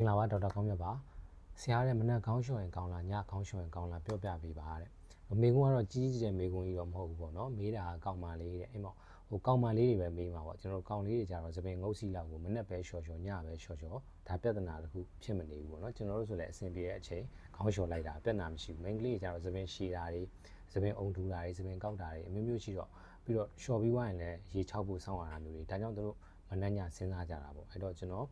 င်္ဂလာပါဒေါက်တာကောင်းမြတ်ပါဆရာရဲ့မနက်ခေါင်းလျှော်ရင်ကောင်းလားညခေါင်းလျှော်ရင်ကောင်းလားပြောပြပေးပါတဲ့မေကွန်းကတော့ကြီးကြီးကျယ်ကျယ်မေကွန်းကြီးတော့မဟုတ်ဘူးပေါ့နော်မေးတာကကောင်းပါလေးတဲ့အဲ့မောဟိုကောင်းပါလေးတွေပဲမေးမှာပေါ့ကျွန်တော်တို့ကောင်းလေးတွေကြတော့သပင်ငုတ်စီလောက်ကိုမနက်ပဲလျှော်လျှော်ညပဲလျှော်လျှော်ဒါပြဿနာတစ်ခုဖြစ်မနေဘူးပေါ့နော်ကျွန်တော်တို့ဆိုလည်းအဆင်ပြေတဲ့အချိန်ခေါင်းလျှော်လိုက်တာပြဿနာမရှိဘူးမိန်းကလေးတွေကြတော့သပင်ရှည်တာတွေသပင်အုံထူတာတွေသပင်ကောက်တာတွေအမျိုးမျိုးရှိတော့ပြီးတော့လျှော်ပြီးွားရင်လည်းရေချောက်ဖို့စောင့်ရတာမျိုးတွေဒါကြောင့်တို့မနှက်ညစဉ်းစားကြတာပေါ့အဲ့တော့ကျွန်တော်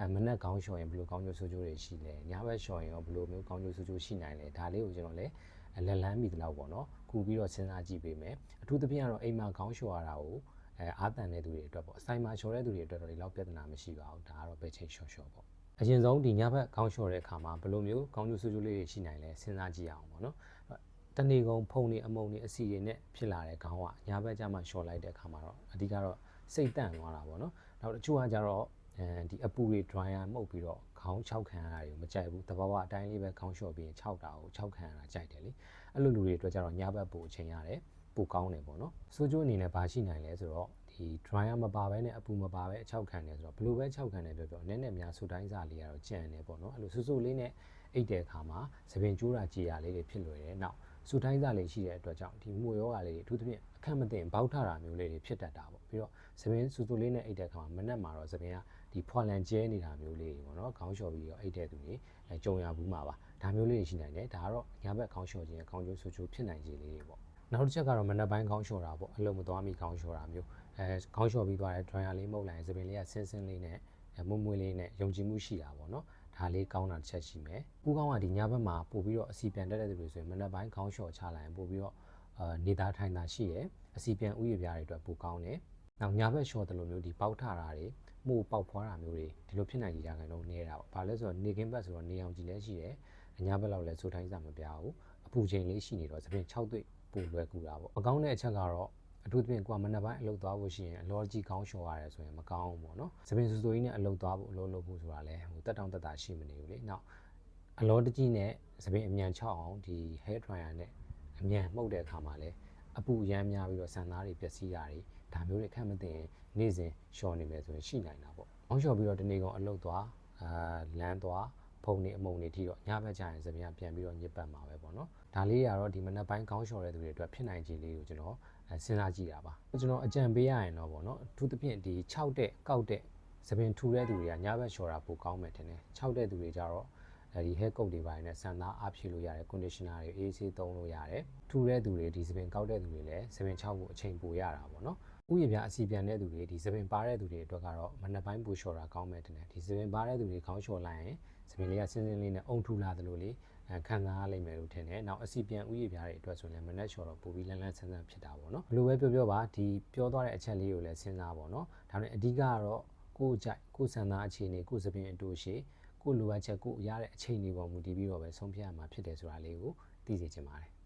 အဲမနက်ကောင်းလျှော်ရင်ဘယ်လိုကောင်းကျိုးဆိုးကျိုးတွေရှိလဲညဘက်လျှော်ရင်ရောဘယ်လိုမျိုးကောင်းကျိုးဆိုးကျိုးရှိနိုင်လဲဒါလေးကိုကျွန်တော်လည်းလက်လန်းမိသလောက်ပေါ့နော်ကူပြီးတော့စဉ်းစားကြည့်ပေးမယ်အထူးသဖြင့်ကတော့အိမ်မှာကောင်းလျှော်ရတာကိုအဲအာတန်တဲ့သူတွေအတွက်ပေါ့အဆိုင်မှာလျှော်တဲ့သူတွေအတွက်တော့ဒီလောက်ပြဿနာမရှိပါဘူးဒါကတော့ပဲချိန်လျှော်လျှော်ပေါ့အရင်ဆုံးဒီညဘက်ကောင်းလျှော်တဲ့အခါမှာဘယ်လိုမျိုးကောင်းကျိုးဆိုးကျိုးလေးတွေရှိနိုင်လဲစဉ်းစားကြည့်အောင်ပေါ့နော်တနေ့ကုန်ဖုံနေအမုံနေအစီတွေနဲ့ဖြစ်လာတဲ့ခေါင်းကညာဘက်ကျမှလျှော်လိုက်တဲ့အခါမှာတော့အဓိကတော့စိတ်တန့်သွားတာပေါ့နော်နောက်တချို့ကကြတော့ အဲဒီအပူတွေ dryer မှုတ်ပြီးတော့ခေါင်း6ခံရတာတွေမကြိုက်ဘူးတဘာဝအတိုင်းလေးပဲခေါင်းလျှော်ပြီးရင်6တာကို6ခံရတာကြိုက်တယ်လေအဲ့လိုလူတွေအတွက်ကြတော့ညဘက်ပူအချိန်ရတယ်ပူကောင်းတယ်ပေါ့နော်စိုးကျိုးအနေနဲ့ဘာရှိနိုင်လဲဆိုတော့ဒီ dryer မပါဘဲနဲ့အပူမပါဘဲအချောက်ခံတယ်ဆိုတော့ဘလို့ပဲ6ခံတယ်ပြောပြောနည်းနည်းများဆူတိုင်းစားလေးကတော့ကြံတယ်ပေါ့နော်အဲ့လိုဆူဆူလေးနဲ့အိတ်တဲ့အခါမှာသပင်ကျိုးတာကြည်ရလေးတွေဖြစ်လွယ်တယ်နောက် ဆူတိုင်းစားလေးရှိတဲ့အတွက်ကြောင့်ဒီမှုရောဂါလေးတွေအထူးသဖြင့်အခက်မတင်ဘောက်ထတာမျိုးလေးတွေဖြစ်တတ်တာပေါ့ပြီးတော့သပင်ဆူဆူလေးနဲ့အိတ်တဲ့အခါမှာမနက်မှာတော့သပင်ကဒီဖွာလန်ကျဲနေတာမျိုးလေးပေါ့နော်ခေါင်းလျှော်ပြီးတော့အိတ်တဲ့သူတွေအဲကြုံရဘူးမှာပါဒါမျိုးလေးတွေရှိနိုင်တယ်ဒါကတော့ညဘက်ခေါင်းလျှော်ခြင်းခေါင်းကျိုးဆူဆူဖြစ်နိုင်ခြေလေးတွေပေါ့နောက်တစ်ချက်ကတော့မနက်ပိုင်းခေါင်းလျှော်တာပေါ့အလုံးမသွားမိခေါင်းလျှော်တာမျိုးအဲခေါင်းလျှော်ပြီးသွားတဲ့ dryer လေးမှုတ်လိုက်ရင်သပင်လေးကဆင်းဆင်းလေးနဲ့မွမွေးလေးနဲ့ယုံကြည်မှုရှိတာပေါ့နော် ဒါလေးကောင်းတာတစ်ချက်ရှိမယ်။ပူးကောင်းကဒီညဘက်မှာပို့ပြီးတော့အစီပြန်တက်တဲ့သူတွေဆိုရင်မနက်ပိုင်းခေါင်းလျှော်ချလိုက်ရင်ပို့ပြီးတော့အာနေသားထိုင်တာရှိတယ်။အစီပြန်ဥယျာဉ်ပြားတွေအတွက်ပိုကောင်းတယ်။နောက်ညဘက်လျှော်တယ်လို့မျိုးဒီပေါက်ထတာတွေမှုပေါက်ဖွားတာမျိုးတွေဒီလိုဖြစ်နိုင်ကြရခိုင်တော့နေတာပေါ့။ဘာလဲဆိုတော့နေကင်းဘက်ဆိုတော့နေအောင်ကြည့်လဲရှိတယ်။ညဘက်လောက်လဲစိုးထိုင်းစားမပြဘူး။အပူချိန်လေးရှိနေတော့သဖြင့်6တွေ့ပူလွယ်ကူတာပေါ့။မကောင်းတဲ့အချက်ကတော့ အထူးသဖြင့်ကိုကမနက်ပိုင်းအလုပ်သွားဖို့ရှိရင်အလောကြီးကောင်းလျှော်ရတယ်ဆိုရင်မကောင်းဘူးပေါ့နော်။သပင်စူစူကြီးနဲ့အလုပ်သွားဖို့အလုပ်လုပ်ဖို့ဆိုတာလဲဟိုတက်တောင့်တက်တာရှိမနေဘူးလေ။နောက်အလောတကြီးနဲ့သပင်အမြန်ချောက်အောင်ဒီ hair dryer နဲ့အမြန်မှုတ်တဲ့အခါမှာလဲအပူရမ်းများပြီးတော့ဆန်သားတွေပျက်စီးတာတွေဒါမျိုးတွေခက်မသိရင်နေ့စဉ်လျှော်နေမယ်ဆိုရင်ရှိနိုင်တာပေါ့။အောင်လျှော်ပြီးတော့ဒီနေ့ကောင်အလုပ်သွားအာလမ်းသွားဖုံနေအမုံနေထိတော့ညဘက်ကျရင်သပင်ကပြန်ပြီးတော့ညစ်ပတ်မှာပဲပေါ့နော်။ဒါလေးကတော့ဒီမနက်ပိုင်းကောင်းလျှော်တဲ့သူတွေအတွက်ဖြစ်နိုင်ခြေလေးကိုကျွန်တော် စဉ်းစားကြည့်တာပါ။ကျွန်တော်အကြံပေးရရင်တော့ပေါ့နော်။အထူးသဖြင့်ဒီ6တဲ့ကောက်တဲ့သပင်ထူတဲ့သူတွေကညဘက်လျှော်တာပိုကောင်းမယ်ထင်တယ်။6တဲ့သူတွေကြတော့အဲဒီ hair coat တွေပိုင်းနဲ့ဆန်သားအားဖြည့်လို့ရတယ် conditioner တွေ AC သုံးလို့ရတယ်ထူတဲ့သူတွေဒီစပင်ကောက်တဲ့သူတွေလည်းစပင်6ကိုအချိန်ပိုရတာပေါ့နော်ဥယျာဉ်ပြအစီပြန်တဲ့သူတွေဒီစပင်ပါတဲ့သူတွေအတွက်ကတော့မနက်ပိုင်းပူလျှော်တာကောင်းမယ်တင်တယ်ဒီစပင်ပါတဲ့သူတွေခေါင်းလျှော်လိုက်ရင်စပင်လေးကစင်းစင်းလေးနဲ့အုံထူလာသလိုလေး ခံစားရလိမ့်မယ်လို့ထင်တယ်နောက်အစီပြန်ဥယျာဉ်ပြတွေအတွက်ဆိုရင်မနက်လျှော်တော့ပူပြီးလန်းလန်းဆန်းဆန်းဖြစ်တာပေါ့နော်ဘယ်လိုပဲပြောပြောပါဒီပြောသွားတဲ့အချက်လေးကိုလည်းစဉ်းစားပါတော့ဒါနဲ့အဓိကကတော့ကိုယ်ကြိုက်ကိုယ်ဆန္ဒအခြေအနေကိုယ်စပင်အတူရှိကိုလိုအပ်ချက်ကိုရတဲ့အချိန်တွေပေါ်မူတည်ပြီးတော့ပဲဆုံးဖြတ်ရမှာဖြစ်တယ်ဆိုတာလေးကိုသိစေချင်ပါတယ်